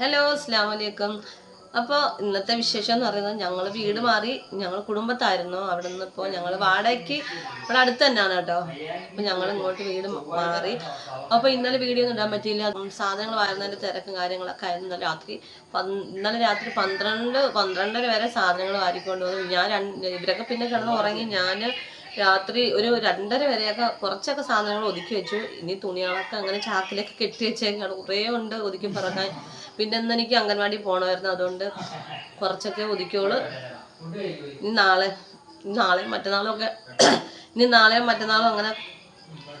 Hello അസ്സാം വലൈക്കും അപ്പോൾ ഇന്നത്തെ വിശേഷം എന്ന് പറയുന്നത് ഞങ്ങൾ വീട് മാറി ഞങ്ങൾ കുടുംബത്തായിരുന്നു. അവിടെ നിന്ന് ഇപ്പോൾ ഞങ്ങൾ വാടകയ്ക്ക് ഇവിടെ അടുത്ത് തന്നെയാണ് കേട്ടോ. അപ്പോൾ ഞങ്ങൾ ഇങ്ങോട്ട് വീട് മാറി. അപ്പോൾ ഇന്നലെ വീഡിയോ ഒന്നും ഇടാൻ പറ്റിയില്ല. സാധനങ്ങൾ വാരുന്നതിന്റെ തിരക്കും കാര്യങ്ങളൊക്കെ ആയിരുന്നു. ഇന്നലെ രാത്രി ഇന്നലെ രാത്രി പന്ത്രണ്ട് പന്ത്രണ്ടര വരെ സാധനങ്ങൾ വാരിക്കൊണ്ട് വന്നു ഞാൻ ഇവരൊക്കെ പിന്നെ കിടന്ന് ഉറങ്ങി. ഞാൻ രാത്രി ഒരു രണ്ടര വരെയൊക്കെ കുറച്ചൊക്കെ സാധനങ്ങൾ ഒതുക്കി വെച്ചു. ഇനി തുണികളൊക്കെ അങ്ങനെ ചാക്കിലൊക്കെ കെട്ടി വെച്ചേക്കാണ്. കുറേ ഉണ്ട് ഒതുക്കി പറക്കാൻ. പിന്നെ ഇന്ന് എനിക്ക് അംഗൻവാടി പോകണമായിരുന്നു അതുകൊണ്ട് കുറച്ചൊക്കെ ഒതുക്കിയോൾ. ഇനി നാളെ നാളെ മറ്റന്നാളും ഒക്കെ ഇനി നാളെ മറ്റന്നാളും അങ്ങനെ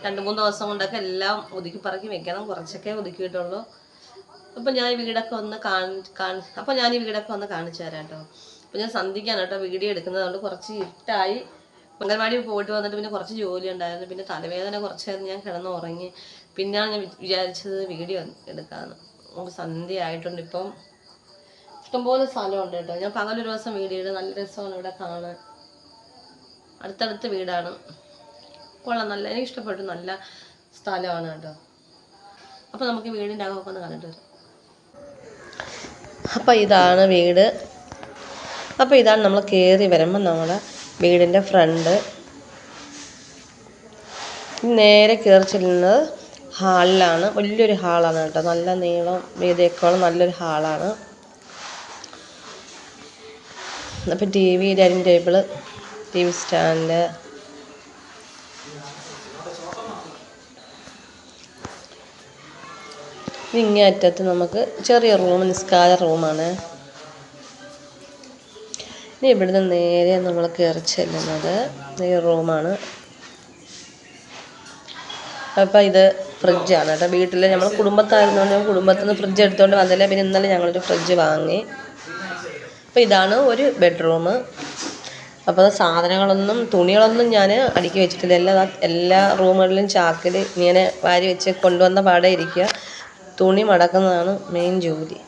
രണ്ട് മൂന്ന് ദിവസം കൊണ്ടൊക്കെ എല്ലാം ഒതുക്കി പറക്കി വെക്കണം. കുറച്ചൊക്കെ ഒതുക്കിയിട്ടുള്ളൂ. അപ്പം ഞാൻ ഈ വീടൊക്കെ ഒന്ന് കാണി അപ്പം ഞാൻ ഈ വീടൊക്കെ ഒന്ന് കാണിച്ചു തരാം കേട്ടോ. അപ്പം ഞാൻ സന്ധിക്കാണ് കേട്ടോ വീഡിയോ എടുക്കുന്നത്. കൊണ്ട് കുറച്ച് ഇരുട്ടായി. അംഗൻവാടി പോയിട്ട് വന്നിട്ട് പിന്നെ കുറച്ച് ജോലി ഉണ്ടായിരുന്നു. പിന്നെ തലവേദന കുറച്ചായിരുന്നു. ഞാൻ കിടന്ന് ഉറങ്ങി ഞാൻ വിചാരിച്ചത് വീഡിയോ എടുക്കാമെന്ന് സന്ധ്യ ആയിട്ടുണ്ട്. ഇപ്പം ഇഷ്ടംപോലെ സ്ഥലമുണ്ട് കേട്ടോ. ഞാൻ പകലൊരു ദിവസം വീഡിയോ ഇടും നല്ല രസമാണ് ഇവിടെ കാണാൻ. അടുത്തടുത്ത് വീടാണ്. കൊള്ളാം. നല്ല എനിക്ക് ഇഷ്ടപ്പെട്ടു നല്ല സ്ഥലമാണ് കേട്ടോ. അപ്പോൾ നമുക്ക് വീടിന്റെ അകമൊക്കെ ഒന്ന് കണ്ടിട്ട് വരാം. അപ്പോൾ ഇതാണ് വീട്. അപ്പോൾ ഇതാണ് നമ്മൾ കയറി വരുമ്പോൾ നമ്മുടെ വീടിന്റെ ഫ്രണ്ട്. നേരെ കയറി ചെല്ലുന്നത് ഹാളിലാണ്. വലിയൊരു ഹാളാണ് കേട്ടോ. നല്ല നീളം വീതിയൊക്കെയുള്ള നല്ലൊരു ഹാളാണ്. അപ്പം T V dining table T V stand. ഇങ്ങേ അറ്റത്ത് നമുക്ക് ചെറിയ റൂം നിസ്കാര റൂമാണ്. ഇനി ഇവിടുന്ന് നേരെ നമ്മൾ കയറി ചെല്ലുന്നത് ഈ റൂമാണ്. അപ്പം ഇത് ഫ്രിഡ്ജാണ് കേട്ടോ. വീട്ടിൽ നമ്മൾ കുടുംബത്തായിരുന്നുകൊണ്ട് കുടുംബത്തിൽ നിന്ന് ഫ്രിഡ്ജ് എടുത്തുകൊണ്ട് വന്നില്ല പിന്നെ ഇന്നലെ ഞങ്ങളൊരു ഫ്രിഡ്ജ് വാങ്ങി. അപ്പോൾ ഇതാണ് ഒരു ബെഡ്റൂം. അപ്പോൾ സാധനങ്ങളൊന്നും തുണികളൊന്നും ഞാൻ അടുക്കി വെച്ചിട്ടില്ല. എല്ലാ എല്ലാ റൂമുകളിലും ചാക്കിൽ ഇങ്ങനെ വാരി വെച്ച് കൊണ്ടുവന്ന പാടെ ഇരിക്കുക തുണി മടക്കുന്നതാണ് മെയിൻ ജോലി.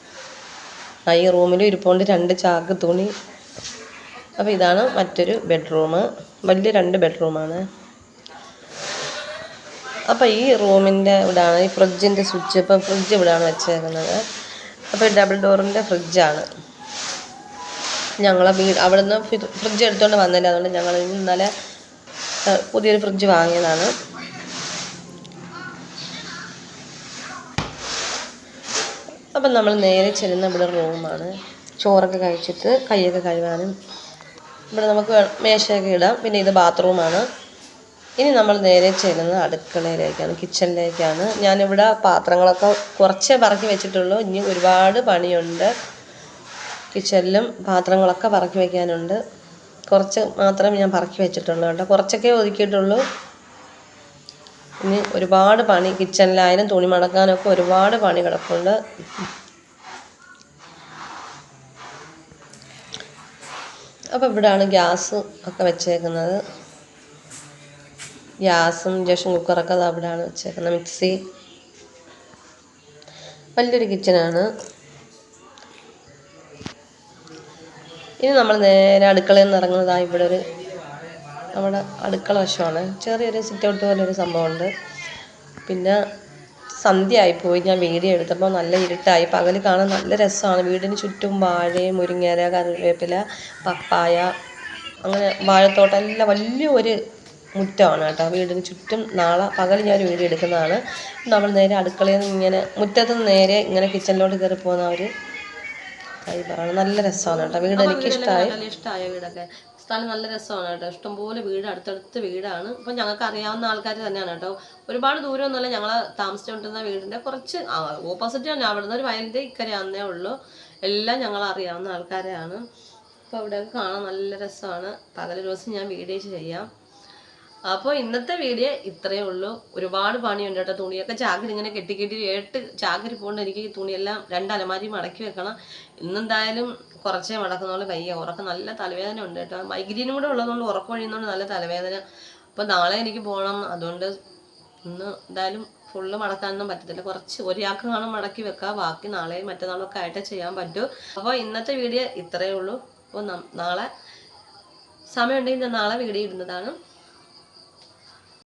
ആ ഈ റൂമിൽ ഇരിപ്പോണ്ട് രണ്ട് ചാക്ക് തുണി അപ്പോൾ ഇതാണ് മറ്റൊരു ബെഡ്റൂം വലിയ രണ്ട് ബെഡ്റൂമാണ് അപ്പോൾ ഈ റൂമിന്റെ ഇവിടാണ് ഈ ഫ്രിഡ്ജിന്റെ സ്വിച്ച് ഇപ്പം ഫ്രിഡ്ജ് ഇവിടെയാണ് വെച്ചേക്കുന്നത്. അപ്പോൾ ഡബിൾ ഡബിൾ ഡോറിന്റെ ഫ്രിഡ്ജാണ്. ഞങ്ങളെ വീട് അവിടെ നിന്ന് ഫ്രിഡ്ജ് എടുത്തുകൊണ്ട് വന്നില്ല. അതുകൊണ്ട് ഞങ്ങൾ ഇന്നലെ പുതിയൊരു ഫ്രിഡ്ജ് വാങ്ങിയതാണ്. അപ്പം നമ്മൾ നേരെ ചെല്ലുന്ന ഇവിടെ റൂമാണ് ചോറൊക്കെ കഴിച്ചിട്ട് കൈയൊക്കെ കഴുകാനും ഇവിടെ നമുക്ക് മേശയൊക്കെ ഇടാം. പിന്നെ ഇത് ബാത്റൂമാണ്. ഇനി നമ്മൾ നേരെ ചെല്ലുന്നത് അടുക്കളയിലേക്കാണ് കിച്ചണിലേക്കാണ് ഞാനിവിടെ പാത്രങ്ങളൊക്കെ കുറച്ചേ പറക്കി വെച്ചിട്ടുള്ളൂ. ഇനി ഒരുപാട് പണിയുണ്ട്. കിച്ചണിലും പാത്രങ്ങളൊക്കെ പറക്കി വയ്ക്കാനുണ്ട് കുറച്ച് മാത്രമേ ഞാൻ പറക്കി വെച്ചിട്ടുള്ളൂ കേട്ടോ. കുറച്ചൊക്കെ ഒതുക്കിയിട്ടുള്ളൂ. ഇനി ഒരുപാട് പണി കിച്ചണിലായാലും തുണി മടക്കാനൊക്കെ ഒരുപാട് പണി കിടപ്പുണ്ട്. അപ്പോൾ ഇവിടെയാണ് ഗ്യാസ് ഒക്കെ വെച്ചേക്കുന്നത്. ഗ്യാസും ഇൻഡക്ഷൻ കുക്കറൊക്കെ അത് അവിടെയാണ് വെച്ചേക്കുന്നത് മിക്സി. വലിയൊരു കിച്ചനാണ്. ഇനി നമ്മൾ നേരെ അടുക്കളയിൽ നിന്ന് ഇറങ്ങുന്നതാണ് ഇവിടെ ഒരു നമ്മുടെ അടുക്കള വശമാണ്. ചെറിയൊരു സിറ്റ് ഔട്ട് പോലെ ഒരു സംഭവമുണ്ട്. പിന്നെ സന്ധ്യ പോയി ഞാൻ വീഡിയോ എടുത്തപ്പോൾ നല്ല ഇരുട്ടായി. പകൽ കാണാൻ നല്ല രസമാണ് വീടിന് ചുറ്റും വാഴയും മുരിങ്ങയില കറിവേപ്പില പപ്പായ അങ്ങനെ വാഴത്തോട്ടം എല്ലാം വലിയൊരു മുറ്റമാണ് കേട്ടോ. വീടിന് ചുറ്റും നാളെ പകൽ ഞാൻ ഒരു വീഡിയോ എടുക്കുന്നതാണ്. നമ്മൾ നേരെ അടുക്കളയിൽ നിന്ന് ഇങ്ങനെ മുറ്റത്ത് നിന്ന് നേരെ ഇങ്ങനെ കിച്ചണിലോട്ട് കയറി പോകുന്ന ഒരു വൈബാണ് നല്ല രസമാണ് കേട്ടോ. വീട് എനിക്ക് ഇഷ്ടമായ വീടൊക്കെ? സ്ഥലം നല്ല രസമാണ് കേട്ടോ. ഇഷ്ടംപോലെ വീട് അടുത്തടുത്ത് വീടാണ്. അപ്പം ഞങ്ങൾക്ക് അറിയാവുന്ന ആൾക്കാർ തന്നെയാണ് കേട്ടോ. ഒരുപാട് ദൂരമൊന്നുമല്ല ഞങ്ങൾ താമസിച്ചുകൊണ്ടിരുന്ന വീടിന്റെ കുറച്ച് ഓപ്പോസിറ്റ് തന്നെ. അവിടുന്ന് ഒരു വയലിന്റെ ഇക്കരയാണെന്നേ ഉള്ളൂ. എല്ലാം ഞങ്ങൾ അറിയാവുന്ന ആൾക്കാരെയാണ്. അപ്പോൾ അവിടെയൊക്കെ കാണാൻ നല്ല രസമാണ്. പകൽ ദിവസം ഞാൻ വീഡിയോ ചെയ്യാം. അപ്പോൾ ഇന്നത്തെ വീഡിയോ ഇത്രയേ ഉള്ളൂ. ഒരുപാട് പണിയുണ്ട് കേട്ടോ. തുണിയൊക്കെ ചാക്കിൽ ഇങ്ങനെ കെട്ടി കെട്ടി ഏട്ട് ചാക്കിൽ പോകേണ്ട എനിക്ക് ഈ തുണിയെല്ലാം രണ്ട് അലമാരി മടക്കി വെക്കണം. ഇന്നെന്തായാലും കുറച്ചേ മടക്കുന്നുള്ളൂ. വയ്യ ഉറക്കം നല്ല തലവേദന ഉണ്ട് കേട്ടോ. മൈഗ്രീനും കൂടെ ഉള്ളതുകൊണ്ട് ഉറക്കം ഒഴിയുന്നതുകൊണ്ട് നല്ല തലവേദന. അപ്പോൾ നാളെ എനിക്ക് പോകണം അതുകൊണ്ട് ഇന്ന് എന്തായാലും ഫുള്ള് മടക്കാനൊന്നും പറ്റത്തില്ല. കുറച്ച് ഒരാൾക്ക് കാണാൻ മടക്കി വെക്കാം. ബാക്കി നാളെയും മറ്റന്നാളൊക്കെ ആയിട്ട് ചെയ്യാൻ പറ്റൂ. അപ്പോൾ ഇന്നത്തെ വീഡിയോ ഇത്രയേ ഉള്ളൂ. അപ്പോൾ നാളെ സമയമുണ്ടെങ്കിൽ ഞാൻ നാളെ വീഡിയോ ഇടുന്നതാണ്.